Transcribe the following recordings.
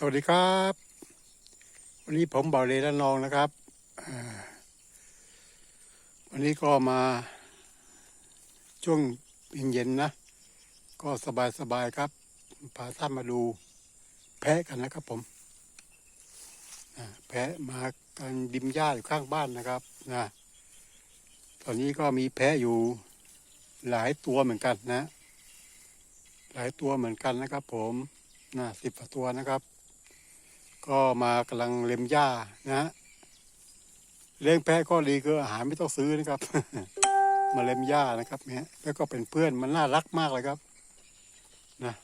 สวัสดีครับ วันนี้ผมเบาเลละนองนะครับวันนี้ก็มา ช่วงเย็นๆนะ ก็สบายๆครับพาท่านมาดู แพะกันนะครับผมแพะมากันดิมหญ้าอยู่ข้างบ้านนะครับนะตอนนี้ก็มีแพะอยู่หลายตัวเหมือนกันนะ หลายตัวเหมือนกันนะครับ ผมนะสิบตัวนะครับ ก็มากำลังเล็มหญ้านะฮะเลี้ยงแพะก็ดีคืออาหารไม่ต้องซื้อนะครับ มาเล็มหญ้านะครับเนี่ยแล้วก็เป็นเพื่อนมันน่ารักมากเลยครับนะ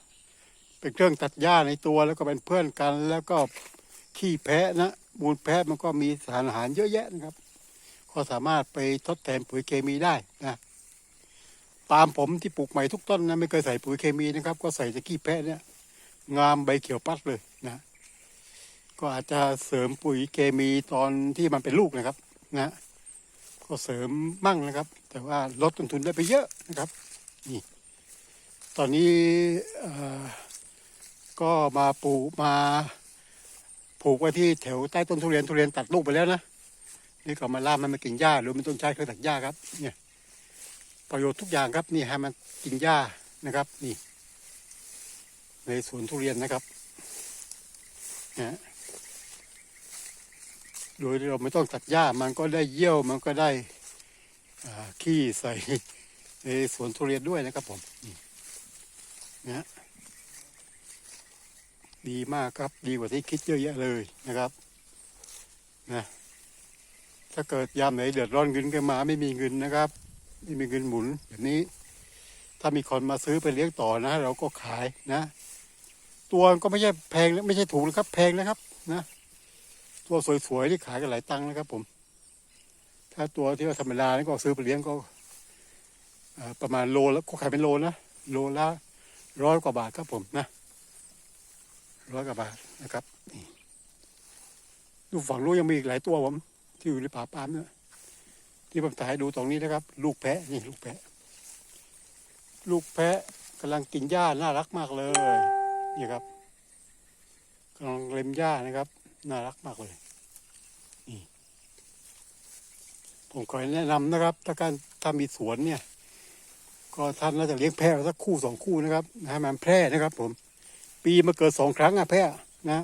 เป็นเครื่องตัดหญ้าในตัวแล้วก็เป็นเพื่อนกัน แล้วก็ขี้แพะนะมูลแพะมันก็มีสารอาหารเยอะแยะนะครับ ก็สามารถไปทดแทนปุ๋ยเคมีได้นะปาล์มผมที่ปลูกใหม่ทุกต้นนะไม่เคยใส่ปุ๋ยเคมีนะครับ ก็ใส่ต่ขี้แพะเนี่ยงามใบเขียวปัดเลยนะ ก็อาจจะเสริมปุ๋ยเคมีตอนที่มันเป็นลูกนะครับ นะ ก็เสริมมั่งนะครับ แต่ว่าลดต้นทุนได้ไปเยอะนะครับ นี่ ตอนนี้ก็มาปลูกมาปลูกไว้ที่แถวใต้ต้นทุเรียนทุเรียนตัดลูกไปแล้วนะนี่ก็มาล่ามันมากินหญ้าหรือมันต้องใช้เครื่องตัดหญ้าครับ เนี่ย ประโยชน์ทุกอย่างครับนี่ให้มันกินหญ้านะครับ นี่ ในสวนทุเรียนนะครับนะ โดยเราไม่ต้องตัดหญ้ามันก็ได้เยี่ยวมันก็ได้ขี้ใส่ในสวนทุเรียนด้วยนะครับผมนี่นะดีมากครับดีกว่าที่คิดเยอะแยะเลยนะครับนะถ้าเกิดยามไหนเดือดร้อนเงินขึ้นมาไม่มีเงินนะครับ ไม่มีเงินหมุนแบบนี้ ถ้ามีคนมาซื้อไปเลี้ยงต่อนะ เราก็ขายนะ ตัวก็ไม่ใช่แพงไม่ใช่ถูกนะครับ แพงนะครับ นะ ตัวสวยๆที่ขายกันหลายตังค์นะครับ ผม ถ้าตัวที่ว่าธรรมดานี่ก็ซื้อไปเลี้ยงก็ประมาณโลแล้วก็ขายเป็นโลนะโลละร้อยกว่าบาทครับผมนะร้อยกว่าบาทนะครับนี่ดูฝั่งนู้นยังมีอีกหลายตัวผม ที่อยู่ในป่าปามเนี่ยที่ผมถ่ายให้ดูตรงนี้นะครับ ลูกแพะนี่ลูกแพะ ลูกแพะกำลังกินหญ้าน่ารักมากเลยนี่ครับกำลังเล็มหญ้านะครับ น่ารักมากเลย ผมขอแนะนำนะครับ ถ้าการถ้ามีสวนเนี่ย ก็ท่านน่าจะเลี้ยงแพะสักคู่สองคู่นะครับให้มันแพร่นะครับ ผม ปีมาเกิดสองครั้งอะแพะนะ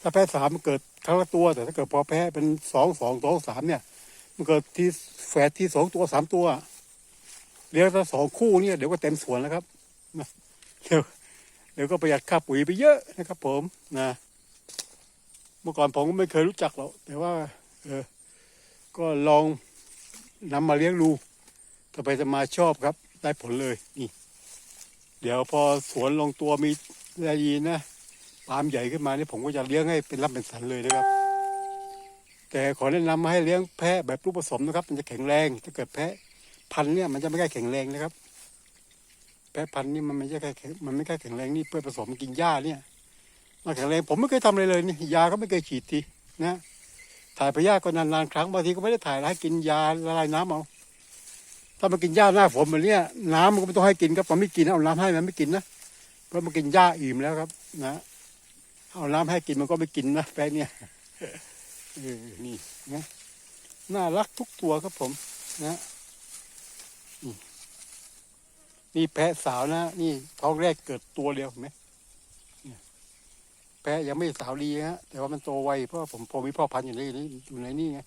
ถ้าแพะสามมันเกิดครั้งละตัว แต่ถ้าเกิดพอแพะเป็นสองสองสองสามเนี่ย มันเกิดที่แฝดที่สองตัวสามตัวเลี้ยงถ้าสองคู่เนี่ยเดี๋ยวก็เต็มสวนแล้วครับนะเดี๋ยวเดี๋ยวก็ประหยัดค่าปุ๋ยไปเยอะนะครับ ผมนะ เมื่อก่อนผมก็ไม่เคยรู้จักหรอกแต่ว่า เออ ก็ลองนำมาเลี้ยงดูต่อไปจะมาชอบครับ ได้ผลเลยนี่ เดี๋ยวพอสวนลงตัวมีได้ยีนะปาล์มใหญ่ขึ้นมานี่ผมก็จะเลี้ยงให้เป็นรับเป็นสันเลยนะครับ แต่ขอแนะนำมาให้เลี้ยงแพะแบบลูกผสมนะครับ มันจะแข็งแรงถ้าเกิดแพะพันเนี่ยมันจะไม่ค่อยแข็งแรงนะครับ แพะพันนี่มันไม่ใช่แค่แข็งมันไม่ค่อยแข็งแรงนี่เพื่อผสมกินหญ้าเนี่ย มาแข็งแรงผมไม่เคยทำอะไรเลยนี่ยาก็ไม่เคยฉีดทีนะถ่ายพยาธิก็นานๆครั้งบางทีก็ไม่ได้ถ่ายแล้วให้กินยาละลายน้ำเอาถ้ามากินหญ้าหน้าฝนแบบเนี้ยน้ำมันก็ไม่ต้องให้กินครับผมไม่กินเอาน้ำให้มันไม่กินนะเพราะมันกินหญ้าอิ่มแล้วครับ นะเอาน้ำให้กินมันก็ไม่กินนะแปะเนี่ยเออนี่นะน่ารักทุกตัวครับผมนะนี่นี่แพะสาวนะ นี่ท้องแรกเกิดตัวเดียวเห็นไหม แพะยังไม่สาวดีฮะแต่ว่ามันโตไวเพราะผมผมมีพ่อพันธุ์อยู่ในนี้อยู่ในนี่ไง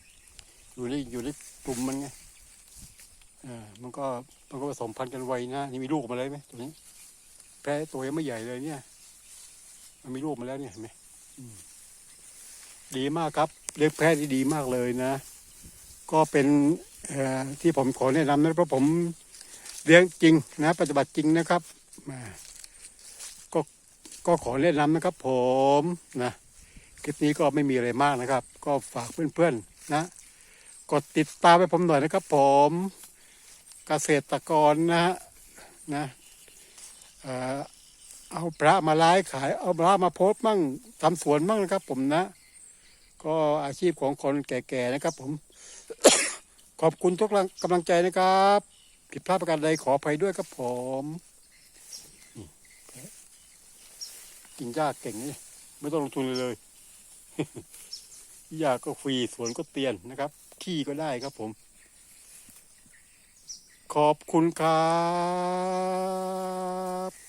อยู่ในอยู่ในกลุ่มมันไงเออมันก็มันก็ผสมพันธุ์กันไวนะนี่มีลูกออกมาเลยไหมตัวนี้ แพะตัวยังไม่ใหญ่เลยเนี่ย มันมีลูกมาแล้วเนี่ยเห็นไหมดีมากครับ เลี้ยงแพะที่ดีมากเลยนะ ก็เป็นที่ผมขอแนะนำนะเพราะผมเลี้ยงจริงนะ ปฏิบัติจริงนะครับมา ก็ขอแนะนำนะครับผมนะคลิปนี้ก็ไม่มีอะไรมากนะครับ ก็ฝากเพื่อนๆนะกดติดตามไปผมหน่อยนะครับ ผมเกษตรกรนะฮะนะเอ่อเอาพระมาไลฟ์ขายเอาพระมาโพสต์มั่งทำสวนมั่งนะครับ ผมนะ ก็อาชีพของคนแก่ๆนะครับ ผม ขอบคุณทุกกำลังใจนะครับ ผิดพลาดประการใดขออภัยด้วยครับผม กินหญ้าเก่งนี่ไม่ต้องลงทุนเลยเลยหญ้าก็ฟรีสวนก็เตียนนะครับ ที่ก็ได้ครับผม ขอบคุณครับ